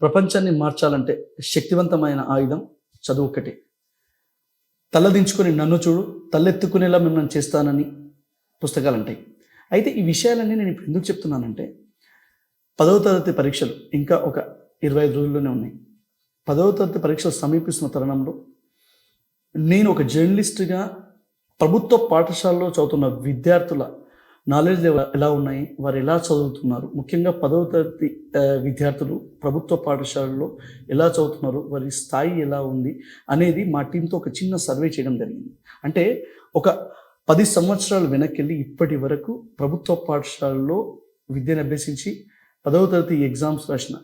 ప్రపంచాన్ని మార్చాలంటే శక్తివంతమైన ఆయుధం చదువు ఒక్కటి తలదించుకొని నన్ను చూడు తలెత్తుకునేలా మిమ్మల్ని చేస్తానని పుస్తకాలు అంటాయి అయితే ఈ విషయాలన్నీ నేను ఇప్పుడు ఎందుకు చెప్తున్నానంటే పదవ తరగతి పరీక్షలు ఇంకా ఒక ఇరవై ఐదు రోజుల్లోనే ఉన్నాయి. పదవ తరగతి పరీక్షలు సమీపిస్తున్న తరుణంలో నేను ఒక జర్నలిస్ట్గా ప్రభుత్వ పాఠశాలలో చదువుతున్న విద్యార్థుల నాలెడ్జ్ ఎలా ఉన్నాయి? వారు ఎలా చదువుతున్నారు? ముఖ్యంగా పదవ తరగతి విద్యార్థులు ప్రభుత్వ పాఠశాలలో ఎలా చదువుతున్నారు? వారి స్థాయి ఎలా ఉంది? అనేది మా టీంతో ఒక చిన్న సర్వే చేయడం జరిగింది. అంటే ఒక పది సంవత్సరాలు వెనక్కి వెళ్ళి ఇప్పటి వరకు ప్రభుత్వ పాఠశాలలో విద్యను అభ్యసించి పదవ తరగతి ఎగ్జామ్స్ రాసిన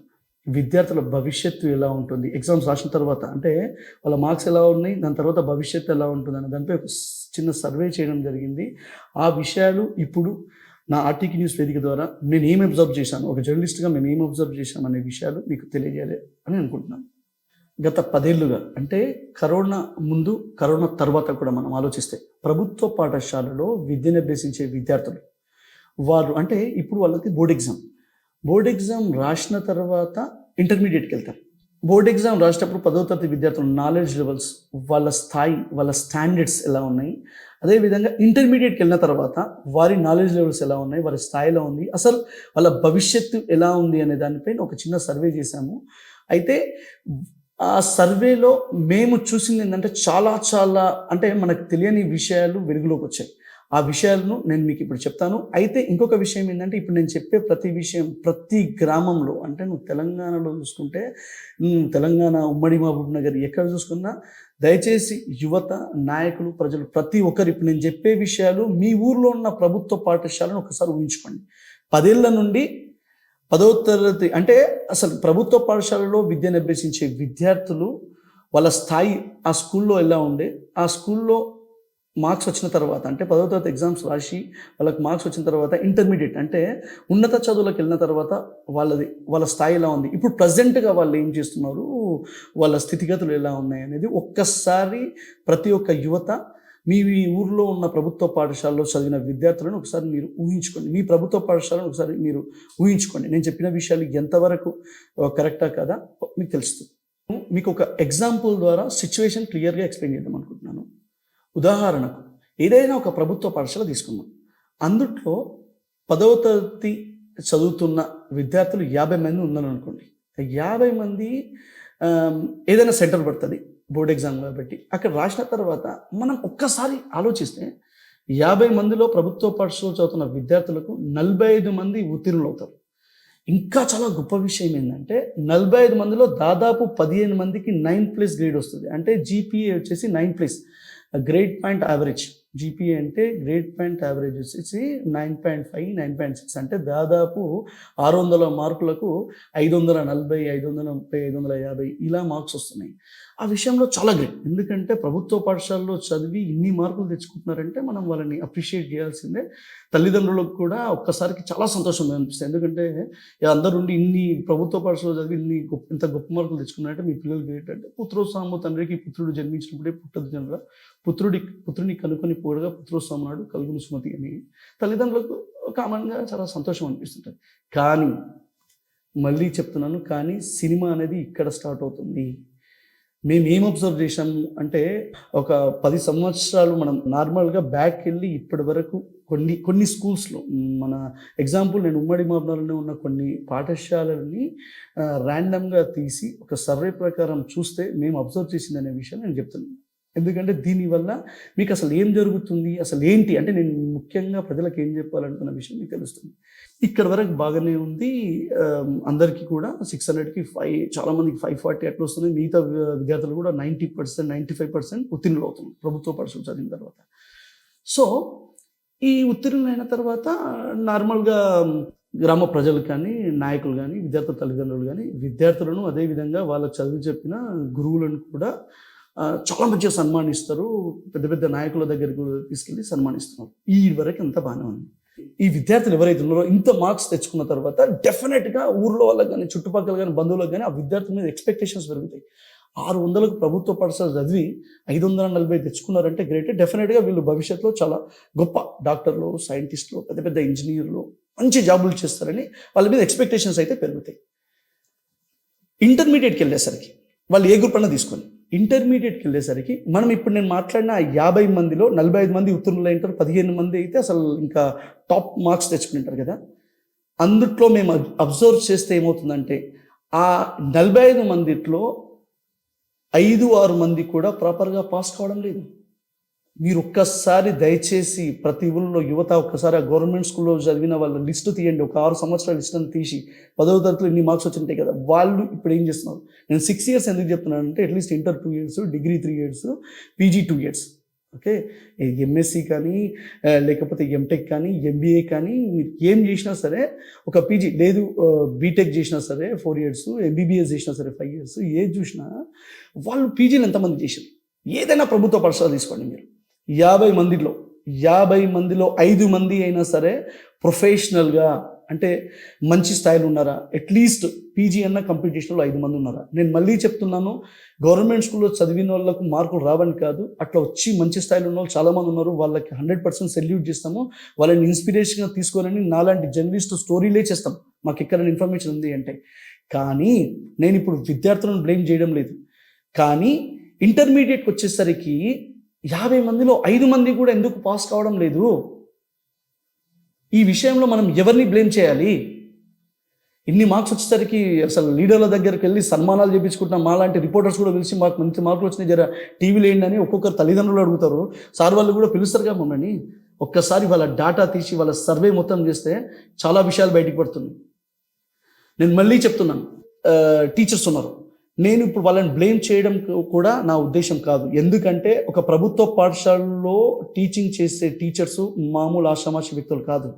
విద్యార్థుల భవిష్యత్తు ఎలా ఉంటుంది? ఎగ్జామ్స్ రాసిన తర్వాత అంటే వాళ్ళ మార్క్స్ ఎలా ఉన్నాయి? దాని తర్వాత భవిష్యత్తు ఎలా ఉంటుంది? అని దానిపై ఒక చిన్న సర్వే చేయడం జరిగింది. ఆ విషయాలు ఇప్పుడు నా ఆర్టీకి న్యూస్ వేదిక ద్వారా నేను ఏం అబ్జర్వ్ చేశాను? ఒక జర్నలిస్ట్గా మేము ఏం అబ్జర్వ్ చేశాం అనే విషయాలు మీకు తెలియజేయాలి అని అనుకుంటున్నాను గత పదేళ్ళుగా అంటే కరోనా ముందు కరోనా తర్వాత కూడా మనం ఆలోచిస్తే ప్రభుత్వ పాఠశాలలో విద్యను అభ్యసించే విద్యార్థులు వారు అంటే ఇప్పుడు వాళ్ళకి బోర్డ్ ఎగ్జామ్. బోర్డ్ ఎగ్జామ్ రాసిన తర్వాత ఇంటర్మీడియట్కి వెళ్తారు. బోర్డ్ ఎగ్జామ్ రాసేటప్పుడు పదో తరగతి విద్యార్థుల నాలెడ్జ్ లెవెల్స్ వాళ్ళ స్థాయి వాళ్ళ స్టాండర్డ్స్ ఎలా ఉన్నాయి? అదేవిధంగా ఇంటర్మీడియట్కి వెళ్ళిన తర్వాత వారి నాలెడ్జ్ లెవెల్స్ ఎలా ఉన్నాయి? వారి స్థాయిలో ఉంది. అసలు వాళ్ళ భవిష్యత్తు ఎలా ఉంది అనే దానిపైన ఒక చిన్న సర్వే చేశాము. అయితే ఆ సర్వేలో మేము చూసింది ఏంటంటే చాలా చాలా అంటే మనకు తెలియని విషయాలు వెలుగులోకి వచ్చాయి. ఆ విషయాలను నేను మీకు ఇప్పుడు చెప్తాను. అయితే ఇంకొక విషయం ఏంటంటే ఇప్పుడు నేను చెప్పే ప్రతి విషయం ప్రతి గ్రామంలో అంటే నువ్వు తెలంగాణలో చూసుకుంటే తెలంగాణ ఉమ్మడి మహబూబ్ నగర్ ఎక్కడ చూసుకున్నా దయచేసి యువత నాయకులు ప్రజలు ప్రతి ఒక్కరు ఇప్పుడు నేను చెప్పే విషయాలు మీ ఊర్లో ఉన్న ప్రభుత్వ పాఠశాలను ఒకసారి ఊహించుకోండి. పదేళ్ళ నుండి పదో తరగతి అంటే అసలు ప్రభుత్వ పాఠశాలలో విద్యను అభ్యసించే విద్యార్థులు వాళ్ళ స్థాయి ఆ స్కూల్లో ఎలా ఉండే ఆ స్కూల్లో మార్క్స్ వచ్చిన తర్వాత అంటే పదో తరగతి ఎగ్జామ్స్ రాసి వాళ్ళకి మార్క్స్ వచ్చిన తర్వాత ఇంటర్మీడియట్ అంటే ఉన్నత చదువులకు వెళ్ళిన తర్వాత వాళ్ళది వాళ్ళ స్థాయి ఎలా ఉంది? ఇప్పుడు ప్రజెంట్గా వాళ్ళు ఏం చేస్తున్నారు? వాళ్ళ స్థితిగతులు ఎలా ఉన్నాయి అనేది ఒక్కసారి ప్రతి ఒక్క యువత మీ మీ ఊర్లో ఉన్న ప్రభుత్వ పాఠశాలలో చదివిన విద్యార్థులను ఒకసారి మీరు ఊహించుకోండి. మీ ప్రభుత్వ పాఠశాలను ఒకసారి మీరు ఊహించుకోండి. నేను చెప్పిన విషయాలు ఎంతవరకు కరెక్టా కదా? మీకు తెలుస్తుంది. మీకు ఒక ఎగ్జాంపుల్ ద్వారా సిచ్యువేషన్ క్లియర్గా ఎక్స్ప్లెయిన్ చేద్దాం అనుకుంటున్నాను. ఉదాహరణకు ఏదైనా ఒక ప్రభుత్వ పాఠశాల తీసుకుందాం. అందుట్లో పదవ తరగతి చదువుతున్న విద్యార్థులు యాభై మంది ఉందని అనుకోండి యాభై మంది ఏదైనా సెంటర్ పడుతుంది బోర్డ్ ఎగ్జామ్ కాబట్టి. అక్కడ రాసిన తర్వాత మనం ఒక్కసారి ఆలోచిస్తే యాభై మందిలో ప్రభుత్వ పాఠశాలలో చదువుతున్న విద్యార్థులకు నలభై ఐదు మంది ఉత్తీర్ణులు అవుతారు. ఇంకా చాలా గొప్ప విషయం ఏంటంటే నలభై ఐదు మందిలో దాదాపు పదిహేను మందికి నైన్ ప్లస్ గ్రేడ్ వస్తుంది. అంటే జీపీఏ వచ్చేసి nine plus. Grade point average GPA అంటే గ్రేడ్ పాయింట్ యావరేజ్ వచ్చేసి nine point five nine point six అంటే దాదాపు ఆరు వందల మార్కులకు ఐదు వందల నలభై ఐదు వందల ముప్పై ఐదు వందల యాభై ఇలా మార్క్స్ వస్తున్నాయి. ఆ విషయంలో చాలా గ్రేట్ ఎందుకంటే ప్రభుత్వ పాఠశాలలో చదివి ఇన్ని మార్కులు తెచ్చుకుంటున్నారంటే మనం వాళ్ళని అప్రిషియేట్ చేయాల్సిందే. తల్లిదండ్రులకు కూడా ఒక్కసారికి చాలా సంతోషం అనిపిస్తుంది. ఎందుకంటే అందరుండి అందరూ ఉండి ఇన్ని ప్రభుత్వ పాఠశాలలో చదివి ఇన్ని గొప్ప ఇంత గొప్ప మార్కులు తెచ్చుకున్నారంటే మీ పిల్లలు గ్రేట్ అంటే పుత్రోత్సాహము తండ్రికి పుత్రుడు జన్మించినప్పుడే పుట్టదు జనరా. పుత్రుడి పుత్రుని కనుకొని పోడగా పుత్రోత్సవం నాడు కలుగును సుమతి అని తల్లిదండ్రులకు కామన్గా చాలా సంతోషం అనిపిస్తుంటుంది. కానీ మళ్ళీ చెప్తున్నాను కానీ సినిమా అనేది ఇక్కడ స్టార్ట్ అవుతుంది. మేము ఏం అబ్జర్వ్ చేసాము అంటే ఒక పది సంవత్సరాలు మనం నార్మల్గా బ్యాక్ వెళ్ళి ఇప్పటి వరకు కొన్ని కొన్ని స్కూల్స్లో మన ఎగ్జాంపుల్ నేను ఉమ్మడి మాబ్నాలోనే ఉన్న కొన్ని పాఠశాలల్ని ర్యాండమ్గా తీసి ఒక సర్వే ప్రకారం చూస్తే మేము అబ్జర్వ్ చేసింది అనే విషయం నేను చెప్తున్నాను. ఎందుకంటే దీనివల్ల మీకు అసలు ఏం జరుగుతుంది అసలు ఏంటి? అంటే నేను ముఖ్యంగా ప్రజలకు ఏం చెప్పాలనుకున్న విషయం మీకు తెలుస్తుంది. ఇక్కడ వరకు బాగానే ఉంది. అందరికీ కూడా సిక్స్ హండ్రెడ్కి ఫైవ్ చాలా మందికి ఫైవ్ ఫార్టీ అట్లా వస్తుంది మిగతా విద్యార్థులు కూడా ninety percent ninety five percent ఉత్తీర్ణులు అవుతున్నారు ప్రభుత్వ పాఠశాల చదివిన తర్వాత. సో ఈ ఉత్తీర్ణులైన తర్వాత నార్మల్గా గ్రామ ప్రజలు కానీ నాయకులు కానీ విద్యార్థుల తల్లిదండ్రులు కానీ విద్యార్థులను అదేవిధంగా వాళ్ళ చదువు చెప్పిన గురువులను కూడా చాలా మంచిగా సన్మానిస్తారు. పెద్ద పెద్ద నాయకుల దగ్గరికి తీసుకెళ్ళి సన్మానిస్తున్నారు. ఈ వరకు అంతా బాగానే ఉంది. ఈ విద్యార్థులు ఎవరైతే ఉన్నారో ఇంత మార్క్స్ తెచ్చుకున్న తర్వాత డెఫినెట్గా ఊర్లో వాళ్ళకి కానీ చుట్టుపక్కల కానీ బంధువులకు కానీ ఆ విద్యార్థుల మీద ఎక్స్పెక్టేషన్స్ పెరుగుతాయి. ఆరు వందలకు ప్రభుత్వ పాఠశాల చదివి ఐదు వందల నలభై తెచ్చుకున్నారంటే గ్రేట్ డెఫినెట్గా వీళ్ళు భవిష్యత్తులో చాలా గొప్ప డాక్టర్లు సైంటిస్టులు పెద్ద పెద్ద ఇంజనీర్లు మంచి జాబులు చేస్తారని వాళ్ళ మీద ఎక్స్పెక్టేషన్స్ అయితే పెరుగుతాయి. ఇంటర్మీడియట్కి వెళ్ళేసరికి వాళ్ళు ఏ గ్రూప్ అన్నా తీసుకొని ఇంటర్మీడియట్కి వెళ్ళేసరికి మనం ఇప్పుడు నేను మాట్లాడిన యాభై మందిలో నలభై ఐదు మంది ఉత్తీర్ణులు ఉంటారు పదిహేను మంది అయితే అసలు ఇంకా టాప్ మార్క్స్ తెచ్చుకుని ఉంటారు కదా. అందుట్లో మేము అబ్జర్వ్ చేస్తే ఏమవుతుందంటే ఆ నలభై ఐదు మందిట్లో ఐదు ఆరు మంది కూడా ప్రాపర్గా పాస్ కావడం లేదు. మీరు ఒక్కసారి దయచేసి ప్రతి ఊళ్ళో యువత ఒక్కసారి ఆ గవర్నమెంట్ స్కూల్లో చదివిన వాళ్ళ లిస్టు తీయండి. ఒక ఆరు సంవత్సరాల లిస్టును తీసి పదవ తరగతిలో ఇన్ని మార్క్స్ వచ్చింటాయి కదా వాళ్ళు ఇప్పుడు ఏం చేస్తున్నారు? నేను సిక్స్ ఇయర్స్ ఎందుకు చెప్తున్నానంటే at least inter two years degree three years PG two years okay? MSc కానీ లేకపోతే ఎంటెక్ కానీ ఎంబీఏ కానీ మీరు ఏం చేసినా సరే ఒక పీజీ లేదు బీటెక్ చేసినా సరే ఫోర్ ఇయర్స్ ఎంబీబీఎస్ చేసినా సరే ఫైవ్ ఇయర్స్ ఏది చూసినా వాళ్ళు పీజీలు ఎంతమంది చేశారు? ఏదైనా ప్రభుత్వ పరిసరాలు తీసుకోండి మీరు. యాభై మందిలో యాభై మందిలో ఐదు మంది అయినా సరే ప్రొఫెషనల్గా అంటే మంచి స్థాయిలో ఉన్నారా? అట్లీస్ట్ పీజీ అన్న కాంపిటీషన్లో ఐదు మంది ఉన్నారా? నేను మళ్ళీ చెప్తున్నాను గవర్నమెంట్ స్కూల్లో చదివిన వాళ్ళకు మార్కులు రావని కాదు అట్లా వచ్చి మంచి స్థాయిలో ఉన్న వాళ్ళు చాలామంది ఉన్నారు వాళ్ళకి హండ్రెడ్ పర్సెంట్ సెల్యూట్ చేస్తాము వాళ్ళని ఇన్స్పిరేషన్గా తీసుకోవాలని నాలాంటి జర్నలిస్ట్ స్టోరీలే చేస్తాం. మాకు ఎక్కడ ఇన్ఫర్మేషన్ ఉంది అంటే. కానీ నేను ఇప్పుడు విద్యార్థులను బ్లేమ్ చేయడం లేదు. కానీ ఇంటర్మీడియట్కి వచ్చేసరికి యాభై మందిలో ఐదు మంది కూడా ఎందుకు పాస్ కావడం లేదు? ఈ విషయంలో మనం ఎవరిని బ్లేమ్ చేయాలి? ఇన్ని మార్క్స్ వచ్చేసరికి అసలు లీడర్ల దగ్గరికి వెళ్ళి సన్మానాలు చేయించుకుంటున్నాం మాలాంటి రిపోర్టర్స్ కూడా పిలిచి మాకు మంచి మార్కులు వచ్చినాయి జర టీవీలో ఏంటి అని ఒక్కొక్కరు తల్లిదండ్రులు అడుగుతారు. సార్ వాళ్ళు కూడా పిలుస్తారుగా మమ్మల్ని. ఒక్కసారి వాళ్ళ డాటా తీసి వాళ్ళ సర్వే మొత్తం చేస్తే చాలా విషయాలు బయటకు పడుతుంది నేను మళ్ళీ చెప్తున్నాను. టీచర్స్ ఉన్నారు. నేను ఇప్పుడు వాళ్ళని బ్లేమ్ చేయడం కూడా నా ఉద్దేశం కాదు. ఎందుకంటే ఒక ప్రభుత్వ పాఠశాలలో టీచింగ్ చేసే టీచర్స్ మామూలు ఆషామాషి వ్యక్తులు కాదు.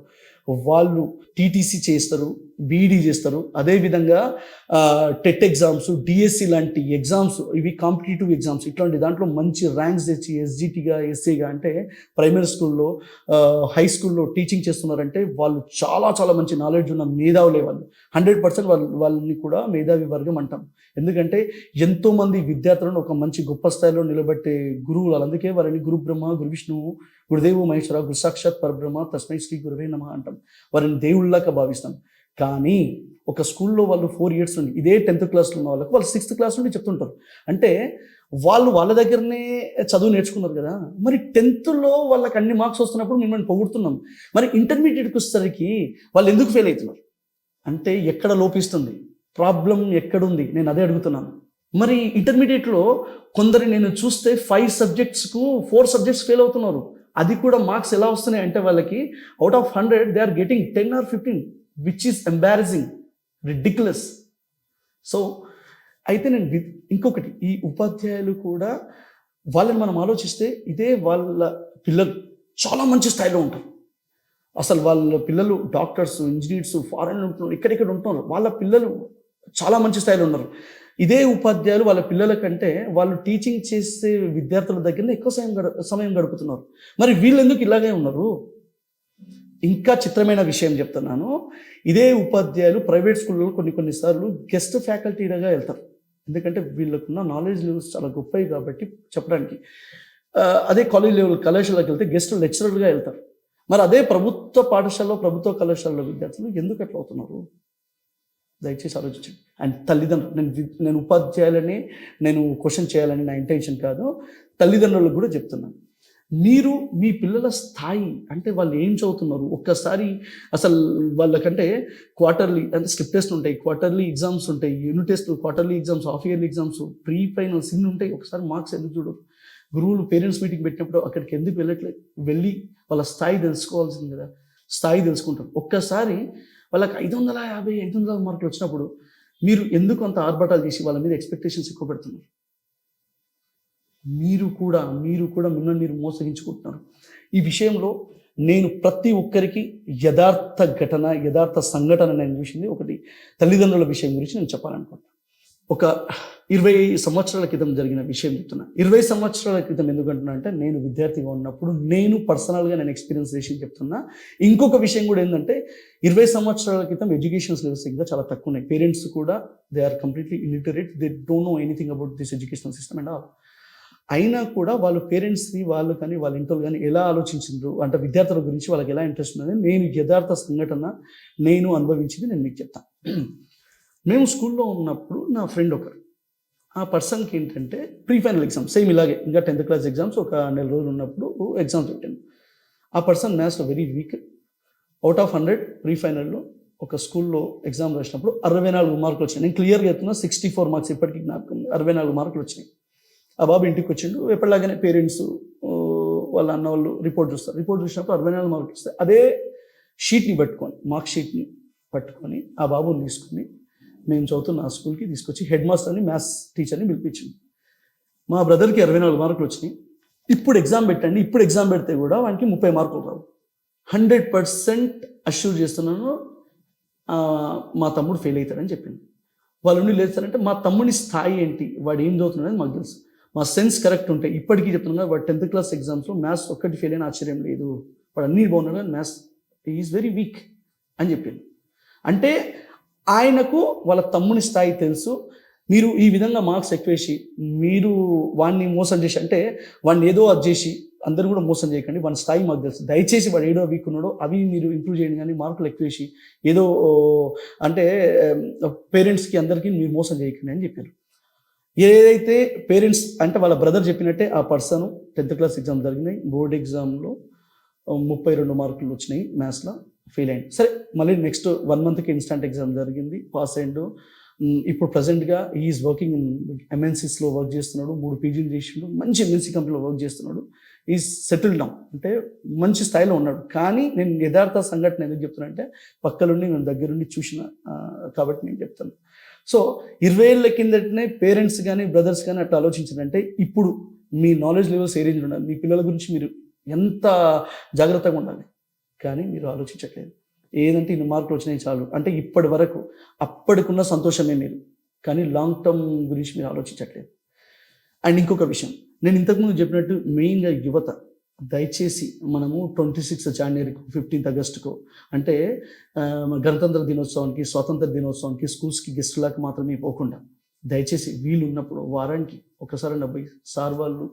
వాళ్ళు టీటీసీ చేస్తారు బీఈడీ చేస్తారు. అదేవిధంగా టెట్ ఎగ్జామ్స్ డిఎస్సి లాంటి ఎగ్జామ్స్ ఇవి కాంపిటేటివ్ ఎగ్జామ్స్ ఇట్లాంటి దాంట్లో మంచి ర్యాంక్స్ తెచ్చి ఎస్జిటిగా ఎస్సీగా అంటే ప్రైమరీ స్కూల్లో హై స్కూల్లో టీచింగ్ చేస్తున్నారంటే వాళ్ళు చాలా చాలా మంచి నాలెడ్జ్ ఉన్న మేధావులే వాళ్ళు. హండ్రెడ్ పర్సెంట్ వాళ్ళు వాళ్ళని కూడా మేధావి వర్గం అంటాం. ఎందుకంటే ఎంతోమంది విద్యార్థులను ఒక మంచి గొప్ప స్థాయిలో నిలబెట్టే గురువులు వాళ్ళు. అందుకే వారిని గురు బ్రహ్మ గురు విష్ణువు గురుదేవు మహేశ్వర గురు సాక్షాత్ పరబ్రహ్మ తస్మై శ్రీ గురువే నమ అంటాం. వారిని దేవుళ్ళగా భావిస్తాం. కానీ ఒక స్కూల్లో వాళ్ళు ఫోర్ ఇయర్స్ నుండి ఇదే టెన్త్ క్లాస్లో ఉన్న వాళ్ళకి వాళ్ళు సిక్స్త్ క్లాస్ నుండి చెప్తుంటారు. అంటే వాళ్ళు వాళ్ళ దగ్గరనే చదువు నేర్చుకున్నారు కదా మరి టెన్త్లో వాళ్ళకి అన్ని మార్క్స్ వస్తున్నప్పుడు మిమ్మల్ని పొగుడుతున్నాం. మరి ఇంటర్మీడియట్కి వచ్చేసరికి వాళ్ళు ఎందుకు ఫెయిల్ అవుతున్నారు? అంటే ఎక్కడ లోపిస్తుంది? ప్రాబ్లం ఎక్కడుంది? నేను అదే అడుగుతున్నాను. మరి ఇంటర్మీడియట్లో కొందరు నేను చూస్తే ఫైవ్ సబ్జెక్ట్స్కు ఫోర్ సబ్జెక్ట్స్ ఫెయిల్ అవుతున్నారు. అది కూడా మార్క్స్ ఎలా వస్తున్నాయి అంటే వాళ్ళకి out of hundred they are getting ten or fifteen. Which is embarrassing ridiculous so అయితే నేను ఇంకొకటి ఈ ఉపాధ్యాయులు కూడా వాళ్ళని మనం ఆలోచిస్తే ఇదే వాళ్ళ పిల్లలు చాలా మంచి స్థాయిలో ఉంటారు. అసలు వాళ్ళ పిల్లలు డాక్టర్స్ ఇంజనీర్స్ ఫారెన్ ఉంటున్నారు ఇక్కడిక్కడ ఉంటున్నారు. వాళ్ళ పిల్లలు చాలా మంచి స్థాయిలో ఉన్నారు. ఇదే ఉపాధ్యాయులు వాళ్ళ పిల్లల కంటే వాళ్ళు టీచింగ్ చేసే విద్యార్థుల దగ్గర ఎక్కువ సమయం గడ సమయం గడుపుతున్నారు. మరి వీళ్ళు ఎందుకు ఇలాగే ఉన్నారు? ఇంకా చిత్రమైన విషయం చెప్తున్నాను. ఇదే ఉపాధ్యాయులు ప్రైవేట్ స్కూల్లో కొన్ని కొన్నిసార్లు గెస్ట్ ఫ్యాకల్టీగా వెళ్తారు. ఎందుకంటే వీళ్ళకున్న నాలెడ్జ్ లెవెల్స్ చాలా గొప్పవి కాబట్టి చెప్పడానికి. అదే కాలేజ్ లెవెల్ కళాశాలకు వెళ్తే గెస్ట్ లెక్చరర్గా వెళ్తారు. మరి అదే ప్రభుత్వ పాఠశాలలో ప్రభుత్వ కళాశాలలో విద్యార్థులు ఎందుకు అట్లా అవుతున్నారు? దయచేసి ఆలోచించండి. అండ్ తల్లిదండ్రులు నేను నేను ఉపాధ్యాయులని నేను క్వశ్చన్ చేయాలని నా ఇంటెన్షన్ కాదు. తల్లిదండ్రులకు కూడా చెప్తున్నాను. మీరు మీ పిల్లల స్థాయి అంటే వాళ్ళు ఏం చదువుతున్నారు? ఒక్కసారి అసలు వాళ్ళకంటే క్వార్టర్లీ అంటే స్లిప్ టెస్ట్ ఉంటాయి క్వార్టర్లీ ఎగ్జామ్స్ ఉంటాయి unit test quarterly exams half yearly exams pre finals ఇన్ని ఉంటాయి. ఒకసారి మార్క్స్ ఎందుకు చూడరు గురువులు పేరెంట్స్ మీటింగ్ పెట్టినప్పుడు అక్కడికి ఎందుకు వెళ్ళట్లేదు వెళ్ళి వాళ్ళ స్థాయి తెలుసుకోవాల్సింది కదా. స్థాయి తెలుసుకుంటారు. ఒక్కసారి వాళ్ళకి ఐదు వందల యాభై ఐదు వందల మార్కులు వచ్చినప్పుడు మీరు ఎందుకు అంత ఆర్భటాలు చేసి వాళ్ళ మీద ఎక్స్పెక్టేషన్స్ ఎక్కువ పెడుతున్నారు? మీరు కూడా మీరు కూడా మిమ్మల్ని మీరు మోసగించుకుంటున్నారు. ఈ విషయంలో నేను ప్రతి ఒక్కరికి యథార్థ ఘటన యథార్థ సంఘటన నేను చూసింది. ఒకటి తల్లిదండ్రుల విషయం గురించి నేను చెప్పాలనుకుంటున్నాను ఒక ఇరవై సంవత్సరాల క్రితం జరిగిన విషయం చెప్తున్నా. ఇరవై సంవత్సరాల క్రితం ఎందుకంటున్నా అంటే నేను విద్యార్థిగా ఉన్నప్పుడు నేను పర్సనల్గా నేను ఎక్స్పీరియన్స్ చేసి చెప్తున్నా. ఇంకొక విషయం కూడా ఏంటంటే ఇరవై సంవత్సరాల క్రితం ఎడ్యుకేషన్ లెవెల్స్ ఇంకా చాలా తక్కువ ఉన్నాయి. పేరెంట్స్ కూడా they are completely illiterate they don't know anything about this education system and all అయినా కూడా వాళ్ళు పేరెంట్స్ని వాళ్ళు కానీ వాళ్ళ ఇంట్లో కానీ ఎలా ఆలోచించారు అంటే విద్యార్థుల గురించి వాళ్ళకి ఎలా ఇంట్రెస్ట్ ఉన్నది నేను యథార్థ సంఘటన నేను అనుభవించింది నేను మీకు చెప్తాను. మేము స్కూల్లో ఉన్నప్పుడు నా ఫ్రెండ్ ఒకరు ఆ పర్సన్కి ఏంటంటే ప్రీ ఫైనల్ ఎగ్జామ్ సేమ్ ఇలాగే ఇంకా టెన్త్ క్లాస్ ఎగ్జామ్స్ ఒక నెల రోజులు ఉన్నప్పుడు ఎగ్జామ్స్ పెట్టాను. ఆ పర్సన్ మ్యాథ్స్లో very weak out of hundred pre ఫైనల్లో ఒక స్కూల్లో ఎగ్జామ్ రాసినప్పుడు అరవై నాలుగు మార్కులు వచ్చాయి నేను క్లియర్గా చెప్తున్నా సిక్స్టీ ఫోర్ మార్క్స్ ఇప్పటికీ నాకు అరవై నాలుగు మార్కులు వచ్చినాయి. ఆ బాబు ఇంటికి వచ్చిండు. ఎప్పటిలాగానే పేరెంట్స్ వాళ్ళ అన్న వాళ్ళు రిపోర్ట్ చూస్తారు. రిపోర్ట్ చూసినప్పుడు అరవై నాలుగు మార్కులు వస్తాయి. అదే షీట్ని పట్టుకొని మార్క్ షీట్ని పట్టుకొని ఆ బాబుని తీసుకొని మేము చదువుతున్న ఆ స్కూల్కి తీసుకొచ్చి హెడ్ మాస్టర్ని మ్యాథ్స్ టీచర్ని పిలిపించింది మా బ్రదర్కి అరవై నాలుగు మార్కులు వచ్చినాయి. ఇప్పుడు ఎగ్జామ్ పెట్టండి ఇప్పుడు ఎగ్జామ్ పెడితే కూడా వానికి ముప్పై మార్కులు రావు. హండ్రెడ్ పర్సెంట్ అష్యూర్ చేస్తున్నాను మా తమ్ముడు ఫెయిల్ అవుతాడని చెప్పింది వాళ్ళు లేదు సార్ అంటే మా తమ్ముని స్థాయి ఏంటి? వాడు ఏం చదువుతున్నాడని మాకు తెలుసు. మా సెన్స్ కరెక్ట్ ఉంటే ఇప్పటికీ చెప్తున్నా వాడు టెన్త్ క్లాస్ ఎగ్జామ్స్లో మ్యాథ్స్ ఒక్కటి ఫెయిల్ అయిన ఆశ్చర్యం లేదు. వాడు అన్నీ బాగున్నాడు కానీ మ్యాథ్స్ ఈజ్ వెరీ వీక్ అని చెప్పింది అంటే ఆయనకు వాళ్ళ తమ్ముని స్థాయి తెలుసు. మీరు ఈ విధంగా మార్క్స్ ఎక్కువేసి మీరు వాడిని మోసం చేసి అంటే వాడిని ఏదో అది చేసి అందరూ కూడా మోసం చేయకండి. వాడి స్థాయి మాకు తెలుసు. దయచేసి వాడు ఏడో వీక్ ఉన్నాడో అవి మీరు ఇంప్రూవ్ చేయండి కానీ మార్కులు ఎక్కువేసి ఏదో అంటే um, పేరెంట్స్కి అందరికీ మీరు మోసం చేయకండి అని చెప్పారు. ఏదైతే పేరెంట్స్ అంటే వాళ్ళ బ్రదర్ చెప్పినట్టే ఆ పర్సన్ టెన్త్ క్లాస్ ఎగ్జామ్ జరిగినాయి. బోర్డ్ ఎగ్జామ్లో ముప్పై రెండు మార్కులు వచ్చినాయి మ్యాథ్స్లో. ఫెయిల్ అయింది సరే మళ్ళీ నెక్స్ట్ వన్ మంత్కి ఇన్స్టాంట్ ఎగ్జామ్ జరిగింది. పాస్ అయ్యిండు. ఇప్పుడు ప్రజెంట్గా ఈజ్ వర్కింగ్ ఇన్ ఎంఎన్సీస్లో వర్క్ చేస్తున్నాడు. మూడు పీజీలు చేసిండు. మంచి ఎంఎన్సీ కంపెనీలో వర్క్ చేస్తున్నాడు. ఈజ్ సెటిల్ డౌన్ అంటే మంచి స్థాయిలో ఉన్నాడు. కానీ నేను యథార్థ సంఘటన ఎందుకు చెప్తున్నా అంటే పక్కలుండి నేను దగ్గరుండి చూసిన కాబట్టి నేను చెప్తాను సో ఇరవై ఏళ్ళ కిందటనే పేరెంట్స్ కానీ బ్రదర్స్ కానీ అట్లా ఆలోచించారంటే ఇప్పుడు మీ నాలెడ్జ్ లెవెల్స్ ఏ రేంజ్లో ఉండాలి? మీ పిల్లల గురించి మీరు ఎంత జాగ్రత్తగా ఉండాలి? కానీ మీరు ఆలోచించట్లేదు. ఏదంటే ఇన్ని మార్కులు వచ్చినాయి చాలు. అంటే ఇప్పటి వరకు అప్పటికున్న సంతోషమే మీరు. కానీ లాంగ్ టర్మ్ గురించి మీరు ఆలోచించట్లేదు. అండ్ ఇంకొక విషయం. నేను ఇంతకుముందు చెప్పినట్టు మెయిన్గా యువత దయచేసి మనము ట్వంటీ సిక్స్త్ జనవరికి ఫిఫ్టీన్త్ ఆగస్టుకు అంటే గణతంత్ర దినోత్సవానికి స్వాతంత్ర దినోత్సవానికి స్కూల్స్కి గెస్టులకు మాత్రమే పోకుండా దయచేసి వీలు ఉన్నప్పుడు వారానికి ఒకసారి డెబ్బై సార్ వాళ్ళు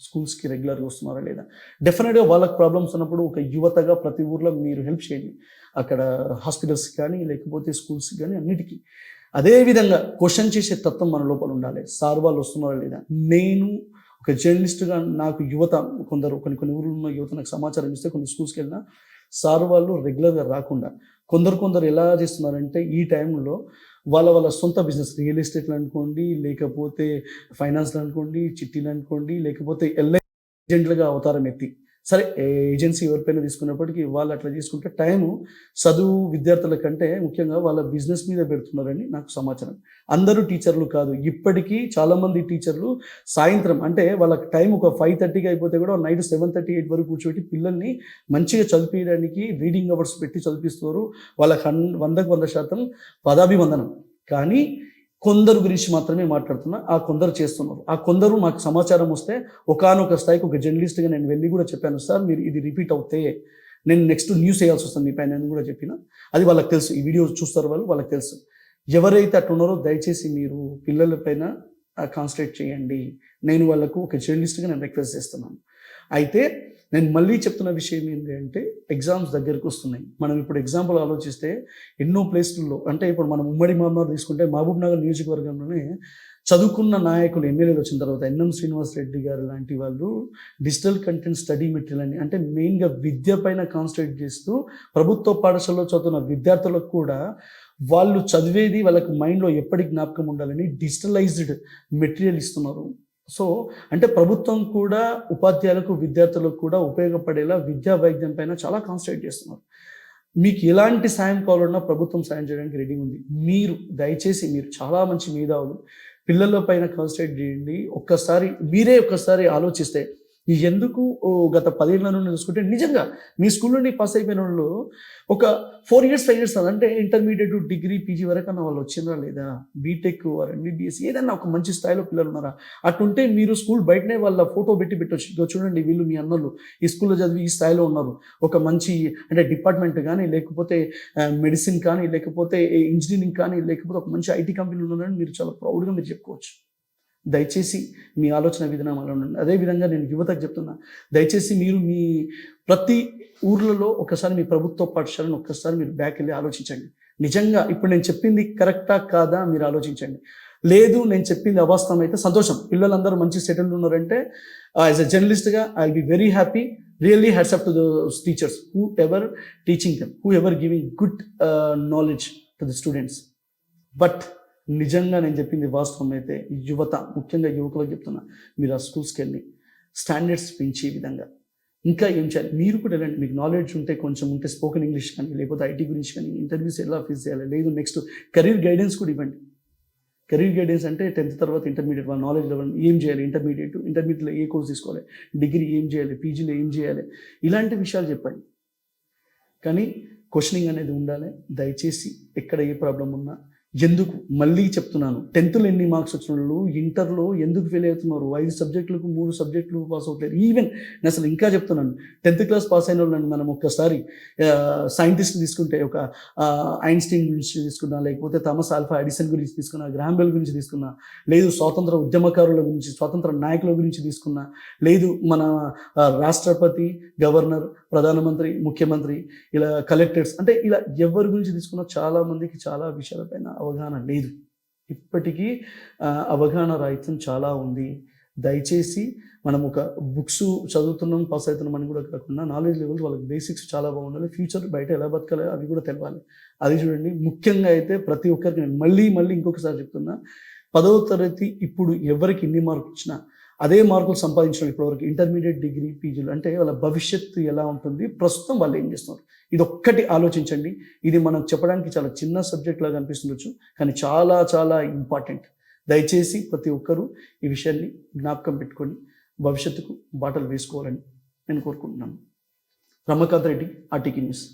స్కూల్స్కి రెగ్యులర్గా వస్తున్నారా లేదా? డెఫినెట్గా వాళ్ళకి ప్రాబ్లమ్స్ ఉన్నప్పుడు ఒక యువతగా ప్రతి ఊర్లో మీరు హెల్ప్ చేయండి. అక్కడ హాస్పిటల్స్ కానీ లేకపోతే స్కూల్స్కి కానీ అన్నిటికీ. అదేవిధంగా క్వశ్చన్ చేసే తత్వం మన లోపల ఉండాలి. సార్ వాళ్ళు వస్తున్నారా లేదా? నేను ఒక జర్నలిస్ట్గా నాకు యువత కొందరు కొన్ని కొన్ని ఊర్లో ఉన్న యువత నాకు సమాచారం ఇస్తే కొన్ని స్కూల్స్కి వెళ్ళినా సార్ వాళ్ళు రెగ్యులర్గా రాకుండా కొందరు కొందరు ఎలా చేస్తున్నారంటే ఈ టైంలో వాళ్ళ వాళ్ళ సొంత బిజినెస్ రియల్ ఎస్టేట్లు అనుకోండి లేకపోతే ఫైనాన్స్లు అనుకోండి చిట్టీలు అనుకోండి లేకపోతే ఎల్ఐ ఏజెంట్లుగా అవతారం ఎత్తి సరే ఏజెన్సీ ఎవరిపైన తీసుకున్నప్పటికీ వాళ్ళు అట్లా తీసుకుంటే టైము చదువు విద్యార్థుల కంటే ముఖ్యంగా వాళ్ళ బిజినెస్ మీద పెడుతున్నారని నాకు సమాచారం. అందరూ టీచర్లు కాదు. ఇప్పటికీ చాలామంది టీచర్లు సాయంత్రం అంటే వాళ్ళకి టైం ఒక ఫైవ్ థర్టీకి అయిపోతే కూడా నైట్ సెవెన్ థర్టీ ఎయిట్ వరకు కూర్చోబెట్టి పిల్లల్ని మంచిగా చదివించడానికి రీడింగ్ అవర్స్ పెట్టి చదివిస్తున్నారు వాళ్ళకి హన్ వందకు వంద శాతం పదాభివందనం. కానీ కొందరు గురించి మాత్రమే మాట్లాడుతున్నా ఆ కొందరు చేస్తున్నారు. ఆ కొందరు నాకు సమాచారం వస్తే ఒకనొక స్థాయికి ఒక జర్నలిస్ట్గా నేను వెళ్ళి కూడా చెప్పాను సార్ మీరు ఇది రిపీట్ అవుతే నేను నెక్స్ట్ న్యూస్ వేయాల్సి వస్తుంది మీ పైన కూడా చెప్పిన. అది వాళ్ళకి తెలుసు. ఈ వీడియో చూస్తారు వాళ్ళు వాళ్ళకి తెలుసు. ఎవరైతే అట్టున్నారో దయచేసి మీరు పిల్లల పైన కాన్సన్ట్రేట్ చేయండి. నేను వాళ్ళకు ఒక జర్నలిస్ట్గా నేను రిక్వెస్ట్ చేస్తున్నాను. అయితే నేను మళ్ళీ చెప్తున్న విషయం ఏంటి అంటే ఎగ్జామ్స్ దగ్గరకు వస్తున్నాయి. మనం ఇప్పుడు ఎగ్జాంపుల్ ఆలోచిస్తే ఎన్నో ప్లేస్లలో అంటే ఇప్పుడు మనం ఉమ్మడి మహమ్మద్ తీసుకుంటే మహబూబ్ నగర్ నియోజకవర్గంలోనే చదువుకున్న నాయకులు ఎమ్మెల్యేలు వచ్చిన తర్వాత ఎన్ఎం శ్రీనివాస్ రెడ్డి గారు లాంటి వాళ్ళు డిజిటల్ కంటెంట్ స్టడీ మెటీరియల్ అని అంటే మెయిన్గా విద్య పైన కాన్సన్ట్రేట్ చేస్తూ ప్రభుత్వ పాఠశాలలో చదువుతున్న విద్యార్థులకు కూడా వాళ్ళు చదివేది వాళ్ళకి మైండ్లో ఎప్పటికి జ్ఞాపకం ఉండాలని డిజిటలైజ్డ్ మెటీరియల్ ఇస్తున్నారు. సో అంటే ప్రభుత్వం కూడా ఉపాధ్యాయులకు విద్యార్థులకు కూడా ఉపయోగపడేలా విద్యా వైద్యం పైన చాలా కాన్సన్ట్రేట్ చేస్తున్నారు. మీకు ఎలాంటి సాయం కావాలన్నా ప్రభుత్వం సాయం చేయడానికి రెడీ ఉంది. మీరు దయచేసి మీరు చాలా మంచి మేధావులు. పిల్లల పైన కాన్సన్ట్రేట్ చేయండి. ఒక్కసారి మీరే ఒక్కసారి ఆలోచిస్తే ఎందుకు ఓ గత పదేళ్ళ నుండి చూసుకుంటే నిజంగా మీ స్కూల్ నుండి పాస్ అయిపోయిన వాళ్ళు ఒక ఫోర్ ఇయర్స్ ఫైవ్ ఇయర్స్ అంటే ఇంటర్మీడియట్ డిగ్రీ పీజీ వరకు అన్న వాళ్ళు వచ్చిందా లేదా? బీటెక్ ఆర్ ఎంబీబీఎస్ ఏదన్నా ఒక మంచి స్థాయిలో పిల్లలు ఉన్నారా? అటుంటే మీరు స్కూల్ బయటనే వాళ్ళ ఫోటో పెట్టి పెట్టొచ్చు. చూడండి వీళ్ళు మీ అన్నలు ఈ స్కూల్లో చదివి ఈ స్థాయిలో ఉన్నారు. ఒక మంచి అంటే డిపార్ట్మెంట్ కానీ లేకపోతే మెడిసిన్ కానీ లేకపోతే ఇంజనీరింగ్ కానీ లేకపోతే ఒక మంచి ఐటీ కంపెనీలు ఉన్నారని మీరు చాలా ప్రౌడ్గా మీరు చెప్పుకోవచ్చు. దయచేసి మీ ఆలోచన విధానంలో ఉండండి. అదేవిధంగా నేను యువతకు చెప్తున్నా దయచేసి మీరు మీ ప్రతి ఊర్లలో ఒకసారి మీ ప్రభుత్వ పాఠశాలను ఒక్కసారి మీరు బ్యాక్ వెళ్ళి ఆలోచించండి. నిజంగా ఇప్పుడు నేను చెప్పింది కరెక్టా కాదా మీరు ఆలోచించండి. లేదు నేను చెప్పింది అవాస్తవం అయితే సంతోషం. పిల్లలందరూ మంచి సెటిల్ ఉన్నారంటే యాజ్ అ జర్నలిస్ట్గా I be very happy really hats up to those teachers who ever teaching them who ever giving good knowledge to the students but నిజంగా నేను చెప్పింది వాస్తవం అయితే యువత ముఖ్యంగా యువకులకు చెప్తున్నా మీరు ఆ స్కూల్స్కి వెళ్ళి స్టాండర్డ్స్ పెంచే విధంగా. ఇంకా ఏం చేయాలి? మీరు కూడా వెళ్ళండి. మీకు నాలెడ్జ్ ఉంటే కొంచెం ఉంటే స్పోకెన్ ఇంగ్లీష్ కానీ లేకపోతే ఐటీ గురించి కానీ ఇంటర్వ్యూస్ ఎలా ఫేస్ చేయాలి? లేదు నెక్స్ట్ కెరీర్ గైడెన్స్ కూడా ఇవ్వండి. కెరీర్ గైడెన్స్ అంటే టెన్త్ తర్వాత ఇంటర్మీడియట్ వాళ్ళ నాలెడ్జ్ లెవెల్ ఏం చేయాలి? ఇంటర్మీడియట్ ఇంటర్మీడియట్లో ఏ కోర్స్ తీసుకోవాలి? డిగ్రీ ఏం చేయాలి? పీజీలో ఏం చేయాలి? ఇలాంటి విషయాలు చెప్పండి. కానీ క్వశ్చనింగ్ అనేది ఉండాలి. దయచేసి ఎక్కడ ఏ ప్రాబ్లం ఉన్నా ఎందుకు మళ్ళీ చెప్తున్నాను. టెన్త్లో ఎన్ని మార్క్స్ వచ్చిన వాళ్ళు ఇంటర్లో ఎందుకు ఫెయిల్ అవుతున్నారు? ఐదు సబ్జెక్టులకు మూడు సబ్జెక్టులు పాస్ అవుతారు. ఈవెన్ నేను అసలు ఇంకా చెప్తున్నాను. టెన్త్ క్లాస్ పాస్ అయిన వాళ్ళని మనం ఒక్కసారి సైంటిస్ట్ తీసుకుంటే ఒక ఐన్స్టీన్ గురించి తీసుకున్నా లేకపోతే థామస్ ఆల్ఫా ఎడిసన్ గురించి తీసుకున్నా గ్రాంబెల్ గురించి తీసుకున్నా లేదు స్వాతంత్ర ఉద్యమకారుల గురించి స్వాతంత్ర నాయకుల గురించి తీసుకున్నా లేదు మన రాష్ట్రపతి గవర్నర్ ప్రధానమంత్రి ముఖ్యమంత్రి ఇలా కలెక్టర్స్ అంటే ఇలా ఎవరి గురించి తీసుకున్నా చాలామందికి చాలా విషయాలపైన అవగాహన లేదు. ఇప్పటికీ అవగాహన రాహిత్యం చాలా ఉంది. దయచేసి మనం ఒక బుక్స్ చదువుతున్నాం పాస్ అవుతున్నాం అని కూడా కాకుండా నాలెడ్జ్ లెవెల్స్ వాళ్ళకి బేసిక్స్ చాలా బాగుండాలి. ఫ్యూచర్ బయట ఎలా బతకాలి అవి కూడా తెలవాలి. అది చూడండి. ముఖ్యంగా అయితే ప్రతి ఒక్కరికి నేను మళ్ళీ మళ్ళీ ఇంకొకసారి చెప్తున్నా పదవ తరగతి ఇప్పుడు ఎవరికి ఎన్ని మార్కులు వచ్చినా అదే మార్కులు సంపాదించడం ఇప్పటివరకు ఇంటర్మీడియట్ డిగ్రీ పీజీలు అంటే వాళ్ళ భవిష్యత్తు ఎలా ఉంటుంది? ప్రస్తుతం వాళ్ళు ఏం చేస్తున్నారు? ఇది ఒక్కటి ఆలోచించండి. ఇది మనం చెప్పడానికి చాలా చిన్న సబ్జెక్ట్ లాగా అనిపిస్తుండొచ్చు కానీ చాలా చాలా ఇంపార్టెంట్ దయచేసి ప్రతి ఒక్కరూ ఈ విషయాన్ని జ్ఞాపకం పెట్టుకొని భవిష్యత్తుకు బాటలు వేసుకోవాలని నేను కోరుకుంటున్నాను. రమకాంత్ రెడ్డి ఆర్టీకి న్యూస్.